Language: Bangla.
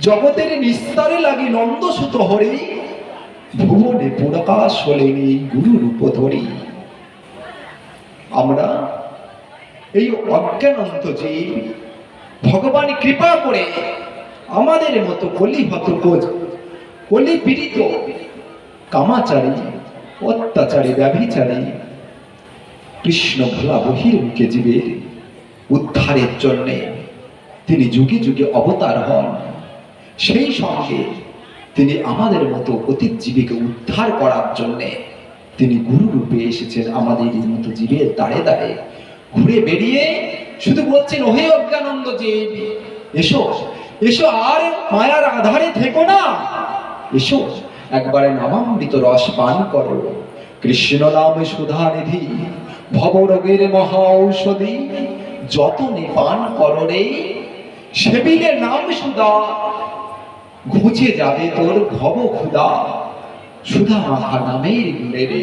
জগতের নিস্তারে লাগি নন্দসুত হরে, ভুবনে পুরকাশ হলেনি গুরু রূপ ধরি। আমরা এই অজ্ঞানন্ত জীব, ভগবান কৃপা করে আমাদের মতো কলিহত কোজ, কলি পীড়িত, কামাচারী, অত্যাচারী, ব্যভিচারী, কৃষ্ণ ভোলা বহির্মুখে জীবের উদ্ধারের জন্যে তিনি যুগে যুগে অবতার হন। সেই সঙ্গে তিনি আমাদের মতো অতীত জীবীকে উদ্ধার করার জন্যে তিনি গুরু রূপে এসেছেন আমাদের মতো জীবের দাঁড়ে দাঁড়ে ঘুরে বেরিয়ে শুধু বলছেন, ওহে অজ্ঞানন্দ জীব, এসো এসো, আর মায়ার আধারে থেকো না। এসো, একবারে নামামৃত রস পান করো। কৃষ্ণ নামে সুধা নিধি ভবরোগের মহা ঔষধি, যতনে পান করো রে। সেবিলে নাম সুধা ঘুচে যাবে তোর ভব ক্ষুদা সুধা মাথা নামের গুণে রে।